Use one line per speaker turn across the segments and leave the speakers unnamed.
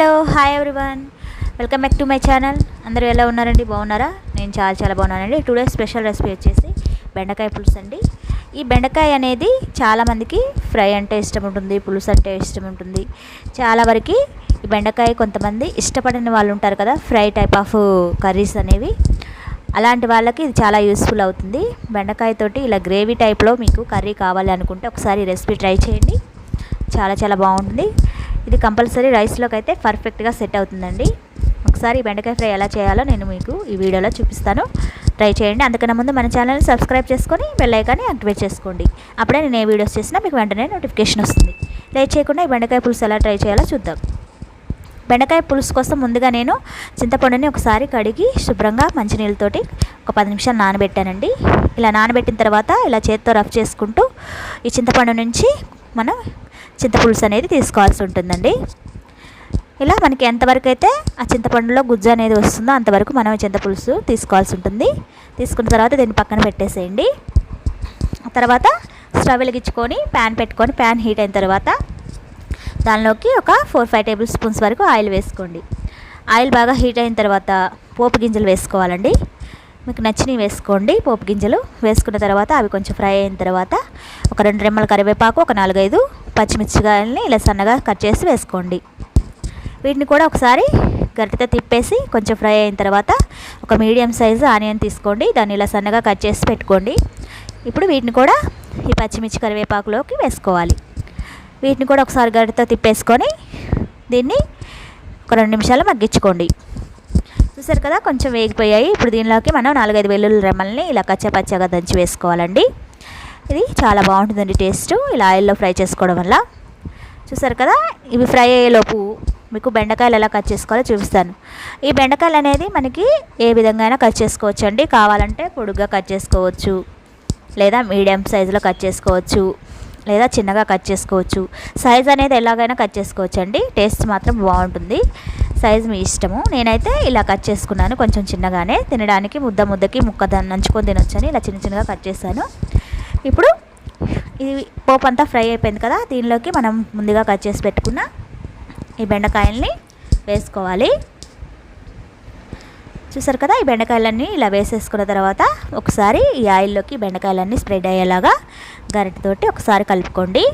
Hello hi everyone. Welcome back to my channel. అందరూ ఎలా ఉన్నారండి? బాగున్నారా? నేను చాలా చాలా బాగున్నానండి. టుడే స్పెషల్ రెసిపీ వచ్చేసి బెండకాయ పులుసు అండి. ఈ బెండకాయ అనేది చాలామందికి ఫ్రై అంటే ఇష్టం ఉంటుంది పులుసు అంటే ఇష్టం ఉంటుంది. చాలా వరకు ఈ బెండకాయ కొంతమంది ఇష్టపడని వాళ్ళు ఉంటారు కదా ఫ్రై టైప్ ఆఫ్ కర్రీస్ అనేవి. అలాంటి వాళ్ళకి ఇది చాలా యూస్ఫుల్ అవుతుంది. బెండకాయతోటి ఇలా గ్రేవీ టైప్లో మీకు కర్రీ కావాలి అనుకుంటే ఒకసారి రెసిపీ ట్రై చేయండి. చాలా చాలా బాగుంటుంది. ఇది కంపల్సరీ రైస్లోకి అయితే పర్ఫెక్ట్గా సెట్ అవుతుందండి. ఒకసారి బెండకాయ ఫ్రై ఎలా చేయాలో నేను మీకు ఈ వీడియోలో చూపిస్తాను. ట్రై చేయండి. అందుకన్నా ముందు మన ఛానల్ని సబ్స్క్రైబ్ చేసుకొని బెల్లైకాన్ని యాక్టివేట్ చేసుకోండి. అప్పుడే నేను ఏ వీడియోస్ చేసినా మీకు వెంటనే నోటిఫికేషన్ వస్తుంది. లేట్ చేయకుండా ఈ బెండకాయ పులుసు ఎలా ట్రై చేయాలో చూద్దాం. బెండకాయ పులుసు కోసం ముందుగా నేను చింతపండుని ఒకసారి కడిగి శుభ్రంగా మంచినీళ్ళతోటి ఒక పది నిమిషాలు నానబెట్టానండి. ఇలా నానబెట్టిన తర్వాత ఇలా చేత్తో రఫ్ చేసుకుంటూ ఈ చింతపండు నుంచి మనం చింతపులుసు అనేది తీసుకోవాల్సి ఉంటుందండి. ఇలా మనకి ఎంతవరకు అయితే ఆ చింతపండులో గుజ్జు అనేది వస్తుందో అంతవరకు మనం చింతపులుసు తీసుకోవాల్సి ఉంటుంది. తీసుకున్న తర్వాత దీన్ని పక్కన పెట్టేసేయండి. తర్వాత స్టవ్ వెలిగించుకొని ప్యాన్ పెట్టుకొని ప్యాన్ హీట్ అయిన తర్వాత దానిలోకి ఒక ఫోర్ ఫైవ్ టేబుల్ స్పూన్స్ వరకు ఆయిల్ వేసుకోండి. ఆయిల్ బాగా హీట్ అయిన తర్వాత పోపు గింజలు వేసుకోవాలండి. మీకు నచ్చినవి వేసుకోండి పోపు గింజలు. వేసుకున్న తర్వాత అవి కొంచెం ఫ్రై అయిన తర్వాత ఒక రెండు రెమ్మల కరివేపాకు ఒక నాలుగైదు పచ్చిమిర్చికాయలని ఇలా సన్నగా కట్ చేసి వేసుకోండి. వీటిని కూడా ఒకసారి గరిటెతో తిప్పేసి కొంచెం ఫ్రై అయిన తర్వాత ఒక మీడియం సైజు ఆనియన్ తీసుకోండి. దాన్ని ఇలా సన్నగా కట్ చేసి పెట్టుకోండి. ఇప్పుడు వీటిని కూడా ఈ పచ్చిమిర్చి కరివేపాకులోకి వేసుకోవాలి. వీటిని కూడా ఒకసారి గరిటెతో తిప్పేసుకొని దీన్ని ఒక రెండు నిమిషాలు మగ్గించుకోండి. చూసారు కదా కొంచెం వేగిపోయాయి. ఇప్పుడు దీనిలోకి మనం నాలుగైదు వెల్లుల్లి రెమ్మల్ని ఇలా కచ్చపచ్చగా దంచి వేసుకోవాలండి. ఇది చాలా బాగుంటుందండి టేస్ట్. ఇలా ఆయిల్లో ఫ్రై చేసుకోవడం వల్ల. చూసారు కదా? ఇవి ఫ్రై అయ్యేలోపు మీకు బెండకాయలు ఎలా కట్ చేసుకోవాలో చూపిస్తాను. ఈ బెండకాయలు అనేది మనకి ఏ విధంగా అయినా కట్ చేసుకోవచ్చు అండి కావాలంటే పొడుగ్గా కట్ చేసుకోవచ్చు. లేదా మీడియం సైజులో కట్ చేసుకోవచ్చు. లేదా చిన్నగా కట్ చేసుకోవచ్చు. సైజ్ అనేది ఎలాగైనా కట్ చేసుకోవచ్చు అండి టేస్ట్ మాత్రం బాగుంటుంది. సైజ్ మీ ఇష్టము. నేనైతే ఇలా కట్ చేసుకున్నాను కొంచెం చిన్నగానే. తినడానికి ముద్ద ముద్దకి ముక్క దాన్ని నంచుకొని తినొచ్చని ఇలా చిన్న చిన్నగా కట్ చేశాను. ఇప్పుడు ఇది పోపు అంతా ఫ్రై అయిపోయింది కదా దీనిలోకి మనం ముందుగా కట్ చేసి పెట్టుకున్న ఈ బెండకాయల్ని వేసుకోవాలి. చూసారు కదా ఈ బెండకాయలన్నీ ఇలా వేసేసుకున్న తర్వాత ఒకసారి ఈ ఆయిల్లోకి బెండకాయలన్నీ స్ప్రెడ్ అయ్యేలాగా గరిటతోటి ఒకసారి కలుపుకోండి.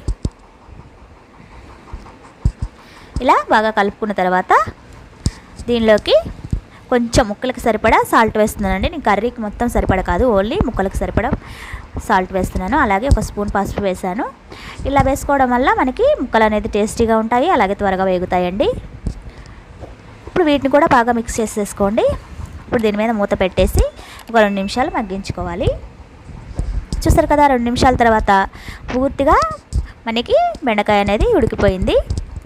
ఇలా బాగా కలుపుకున్న తర్వాత దీనిలోకి కొంచెం ముక్కలకి సరిపడా సాల్ట్ వేస్తున్నానండి. నేను కర్రీకి మొత్తం సరిపడా కాదు ఓన్లీ ముక్కలకు సరిపడా సాల్ట్ వేస్తున్నాను. అలాగే ఒక స్పూన్ పసుపు వేసాను ఇలా వేసుకోవడం వల్ల మనకి ముక్కలు అనేది టేస్టీగా ఉంటాయి అలాగే త్వరగా వేగుతాయండి. ఇప్పుడు వీటిని కూడా బాగా మిక్స్ చేసేసుకోండి. ఇప్పుడు దీని మీద మూత పెట్టేసి ఒక రెండు నిమిషాలు మగ్గించుకోవాలి. చూసారు కదా రెండు నిమిషాల తర్వాత పూర్తిగా మనకి బెండకాయ అనేది ఉడికిపోయింది.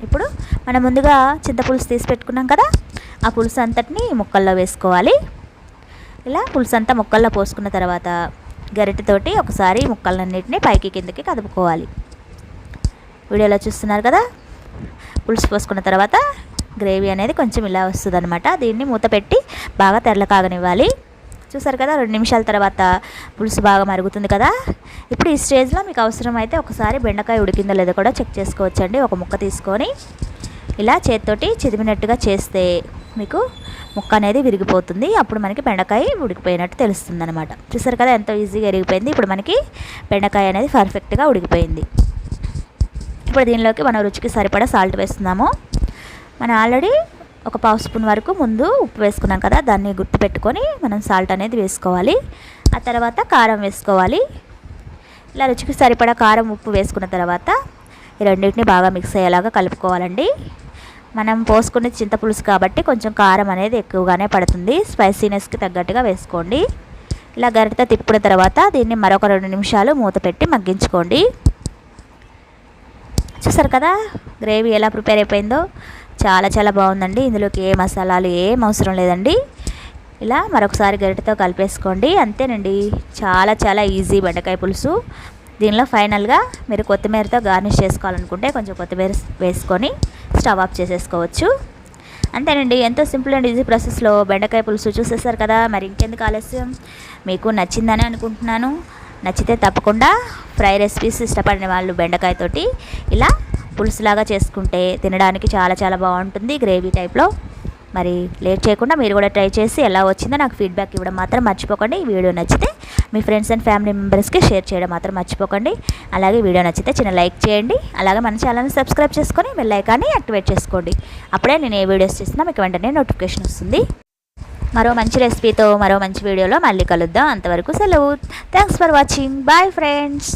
ఇప్పుడు మనం ముందుగా చింతపులుసు తీసి పెట్టుకున్నాం కదా ఆ పులుసు అంతటిని ముక్కల్లో వేసుకోవాలి. ఇలా పులుసు అంతా ముక్కల్లో పోసుకున్న తర్వాత గరిటెతోటి ఒకసారి ముక్కలన్నింటినీ పైకి కిందకి కదుపుకోవాలి. వీడియోలో చూస్తున్నారు కదా? పులుసు పోసుకున్న తర్వాత గ్రేవీ అనేది కొంచెం ఇలా వస్తుంది అనమాట దీన్ని మూత పెట్టి బాగా తెరల కాగనివ్వాలి. చూసారు కదా? రెండు నిమిషాల తర్వాత పులుసు బాగా మరుగుతుంది కదా? ఇప్పుడు ఈ స్టేజ్లో మీకు అవసరం అయితే ఒకసారి బెండకాయ ఉడికిందో లేదో కూడా చెక్ చేసుకోవచ్చండి. ఒక ముక్క తీసుకొని ఇలా చేతితోటి చిదిమినట్టుగా చేస్తే మీకు ముక్క అనేది విరిగిపోతుంది. అప్పుడు మనకి బెండకాయ ఉడికిపోయినట్టు తెలుస్తుంది అనమాట చూసారు కదా ఎంతో ఈజీగా విరిగిపోయింది. ఇప్పుడు మనకి బెండకాయ అనేది పర్ఫెక్ట్గా ఉడికిపోయింది. ఇప్పుడు దీనిలోకి మనం రుచికి సరిపడా సాల్ట్ వేస్తున్నాము. మనం ఆల్రెడీ ఒక పావు స్పూన్ వరకు ముందు ఉప్పు వేసుకున్నాం కదా దాన్ని గుర్తుపెట్టుకొని మనం సాల్ట్ అనేది వేసుకోవాలి. ఆ తర్వాత కారం వేసుకోవాలి. ఇలా రుచికి సరిపడా కారం ఉప్పు వేసుకున్న తర్వాత ఈ రెండింటిని బాగా మిక్స్ అయ్యేలాగా కలుపుకోవాలండి. మనం పోసుకునే చింతపులుసు కాబట్టి కొంచెం కారం అనేది ఎక్కువగానే పడుతుంది. స్పైసీనెస్కి తగ్గట్టుగా వేసుకోండి. ఇలా గరిటతో తిప్పిన తర్వాత దీన్ని మరొక రెండు నిమిషాలు మూత పెట్టి మగ్గించుకోండి. చూసారు కదా గ్రేవీ ఎలా ప్రిపేర్ అయిపోయిందో? చాలా చాలా బాగుందండి. ఇందులోకి ఏ మసాలాలు ఏం అవసరం లేదండి. ఇలా మరొకసారి గరిటతో కలిపేసుకోండి. అంతేనండి. చాలా చాలా ఈజీ బెండకాయ పులుసు. దీనిలో ఫైనల్గా మీరు కొత్తిమీరతో గార్నిష్ చేసుకోవాలనుకుంటే కొంచెం కొత్తిమీర వేసుకొని స్టవ్ ఆఫ్ చేసేసుకోవచ్చు. అంతేనండి ఎంతో సింపుల్ అండ్ ఈజీ ప్రాసెస్లో బెండకాయ పులుసు చూసేసారు కదా మరి ఇంకెందుకు ఆలస్యం? మీకు నచ్చిందని అనుకుంటున్నాను. నచ్చితే తప్పకుండా ఫ్రై రెసిపీస్ ఇష్టపడిన వాళ్ళు బెండకాయతోటి ఇలా పులుసులాగా చేసుకుంటే తినడానికి చాలా చాలా బాగుంటుంది గ్రేవీ టైప్లో. మరి లేట్ చేయకుండా మీరు కూడా ట్రై చేసి ఎలా వచ్చిందో నాకు ఫీడ్బ్యాక్ ఇవ్వడం మాత్రం మర్చిపోకండి. ఈ వీడియో నచ్చితే మీ ఫ్రెండ్స్ అండ్ ఫ్యామిలీ మెంబర్స్కి షేర్ చేయడం మాత్రం మర్చిపోకండి. అలాగే వీడియో నచ్చితే చిన్న లైక్ చేయండి. అలాగే మన ఛానల్ని సబ్స్క్రైబ్ చేసుకొని బెల్ ఐకాన్ని యాక్టివేట్ చేసుకోండి. అప్పుడే నేను ఏ వీడియోస్ చేసినా మీకు వెంటనే నోటిఫికేషన్ వస్తుంది. మరో మంచి రెసిపీతో మరో మంచి వీడియోలో మళ్ళీ కలుద్దాం. అంతవరకు సెలవు. Thanks for watching bye friends